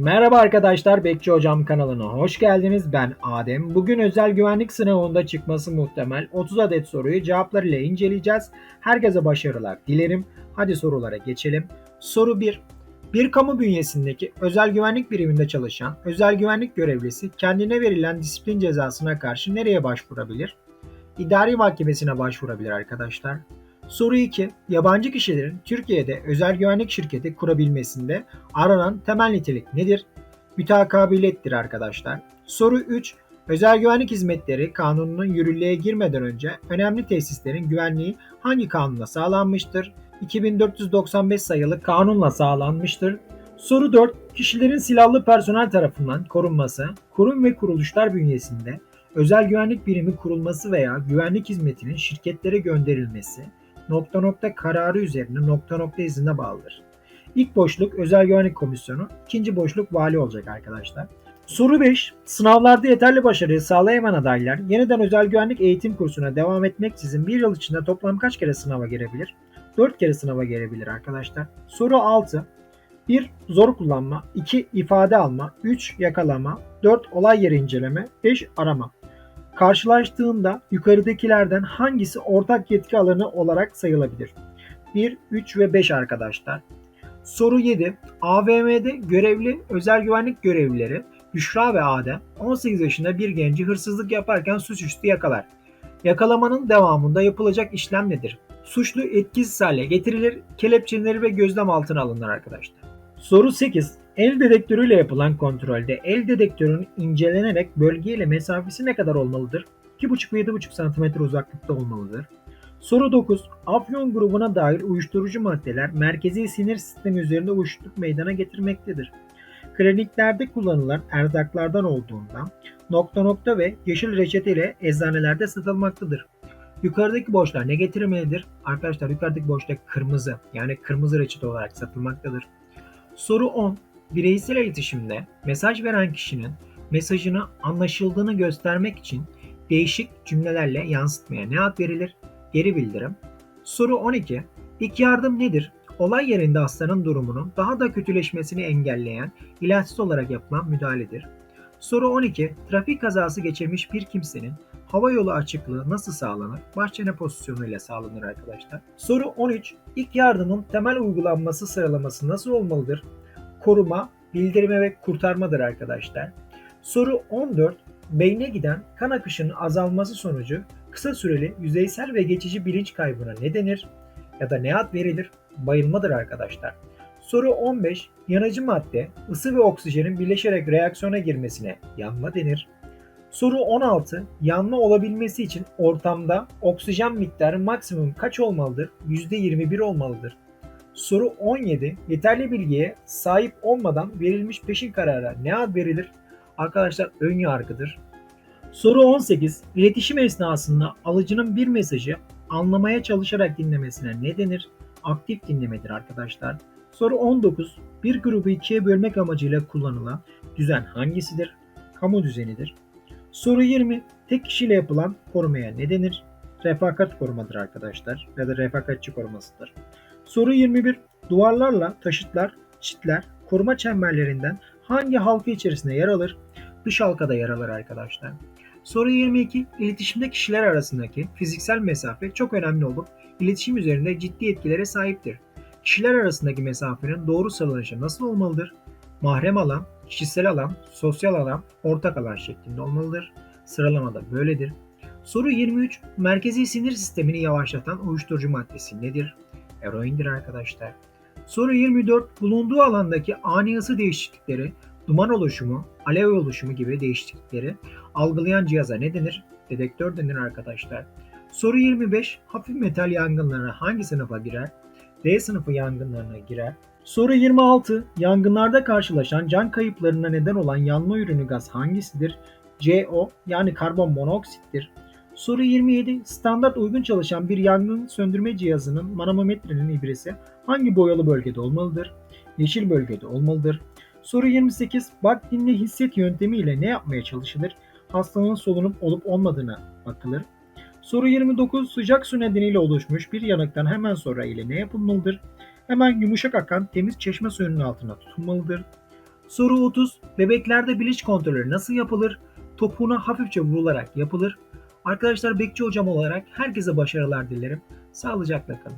Merhaba arkadaşlar, Bekçi Hocam kanalına hoş geldiniz. Ben Adem. Bugün özel güvenlik sınavında çıkması muhtemel 30 adet soruyu cevaplarıyla inceleyeceğiz. Herkese başarılar dilerim. Hadi sorulara geçelim. Soru 1. Bir kamu bünyesindeki özel güvenlik biriminde çalışan özel güvenlik görevlisi kendine verilen disiplin cezasına karşı nereye başvurabilir? İdari mahkemesine başvurabilir arkadaşlar. Soru 2. Yabancı kişilerin Türkiye'de özel güvenlik şirketi kurabilmesinde aranan temel nitelik nedir? Mütakabiliyettir arkadaşlar. Soru 3. Özel güvenlik hizmetleri kanununun yürürlüğe girmeden önce önemli tesislerin güvenliği hangi kanunla sağlanmıştır? 2495 sayılı kanunla sağlanmıştır. Soru 4. Kişilerin silahlı personel tarafından korunması, kurum ve kuruluşlar bünyesinde özel güvenlik birimi kurulması veya güvenlik hizmetinin şirketlere gönderilmesi, nokta nokta kararı üzerine nokta nokta iznine bağlıdır. İlk boşluk Özel Güvenlik Komisyonu, ikinci boşluk vali olacak arkadaşlar. Soru 5. Sınavlarda yeterli başarıyı sağlayamayan adaylar yeniden özel güvenlik eğitim kursuna devam etmeksizin bir yıl içinde toplam kaç kere sınava girebilir? 4 kere sınava girebilir arkadaşlar. Soru 6. 1. Zor kullanma 2. ifade alma 3. Yakalama 4. Olay yeri inceleme 5. Arama Karşılaştığında yukarıdakilerden hangisi ortak yetki alanı olarak sayılabilir? 1, 3 ve 5 arkadaşlar. Soru 7. AVM'de görevli özel güvenlik görevlileri Büşra ve Adem 18 yaşında bir genci hırsızlık yaparken suçüstü yakalar. Yakalamanın devamında yapılacak işlem nedir? Suçlu etkisiz hale getirilir, kelepçeleri ve gözlem altına alınır arkadaşlar. Soru 8. El dedektörüyle yapılan kontrolde el dedektörün incelenerek bölge ile mesafesi ne kadar olmalıdır? 2,5 ve 7,5 cm uzaklıkta olmalıdır. Soru 9. Afyon grubuna dair uyuşturucu maddeler merkezi sinir sistemi üzerinde uyuşukluk meydana getirmektedir. Kliniklerde kullanılan erzaklardan olduğundan nokta nokta ve yeşil reçete ile eczanelerde satılmaktadır. Yukarıdaki boşlar ne getirmelidir? Arkadaşlar yukarıdaki boşta kırmızı yani kırmızı reçete olarak satılmaktadır. Soru 10. Bireysel iletişimde mesaj veren kişinin mesajını anlaşıldığını göstermek için değişik cümlelerle yansıtmaya ne ad verilir? Geri bildirim. Soru 12. İlk yardım nedir? Olay yerinde hastanın durumunun daha da kötüleşmesini engelleyen ilaçsız olarak yapılan müdahaledir. Soru 12. Trafik kazası geçirmiş bir kimsenin hava yolu açıklığı nasıl sağlanır? Bahçene pozisyonu ile sağlanır arkadaşlar. Soru 13. İlk yardımın temel uygulanması sıralaması nasıl olmalıdır? Koruma, bildirme ve kurtarmadır arkadaşlar. Soru 14. Beyne giden kan akışının azalması sonucu kısa süreli yüzeysel ve geçici bilinç kaybına ne denir? Ya da ne ad verilir? Bayılmadır arkadaşlar. Soru 15. Yanıcı madde, ısı ve oksijenin birleşerek reaksiyona girmesine yanma denir. Soru 16. Yanma olabilmesi için ortamda oksijen miktarı maksimum kaç olmalıdır? %21 olmalıdır. Soru 17. Yeterli bilgiye sahip olmadan verilmiş peşin karara ne ad verilir? Arkadaşlar ön yargıdır. Soru 18. İletişim esnasında alıcının bir mesajı anlamaya çalışarak dinlemesine ne denir? Aktif dinlemedir arkadaşlar. Soru 19. Bir grubu ikiye bölmek amacıyla kullanılan düzen hangisidir? Kamu düzenidir. Soru 20. Tek kişiyle yapılan korumaya ne denir? Refakat korumadır arkadaşlar ya da refakatçi korumasıdır. Soru 21. Duvarlarla taşıtlar, çitler, koruma çemberlerinden hangi halka içerisinde yer alır? Dış halkada yer alır arkadaşlar. Soru 22. İletişimde kişiler arasındaki fiziksel mesafe çok önemli olup iletişim üzerinde ciddi etkilere sahiptir. Kişiler arasındaki mesafenin doğru sağlanışı nasıl olmalıdır? Mahrem alan, kişisel alan, sosyal alan, ortak alan şeklinde olmalıdır. Sıralamada böyledir. Soru 23. Merkezi sinir sistemini yavaşlatan uyuşturucu maddesi nedir? Eroindir arkadaşlar. Soru 24. Bulunduğu alandaki ani ısı değişiklikleri, duman oluşumu, alev oluşumu gibi değişiklikleri algılayan cihaza ne denir? Dedektör denir arkadaşlar. Soru 25. Hafif metal yangınları hangi sınıfa girer? D sınıfı yangınlarına girer. Soru 26. Yangınlarda karşılaşan can kayıplarına neden olan yanma ürünü gaz hangisidir? CO yani karbon monoksittir. Soru 27. Standart uygun çalışan bir yangın söndürme cihazının manometrenin ibresi hangi boyalı bölgede olmalıdır? Yeşil bölgede olmalıdır. Soru 28. Bak dinle hisset yöntemiyle ne yapmaya çalışılır? Hastanın solunup olup olmadığına bakılır. Soru 29. Sıcak su nedeniyle oluşmuş bir yanıktan hemen sonra ile ne yapılmalıdır? Hemen yumuşak akan temiz çeşme suyunun altına tutulmalıdır. Soru 30. Bebeklerde bilinç kontrolü nasıl yapılır? Topuğuna hafifçe vurularak yapılır. Arkadaşlar Bekçi hocam olarak herkese başarılar dilerim. Sağlıcakla kalın.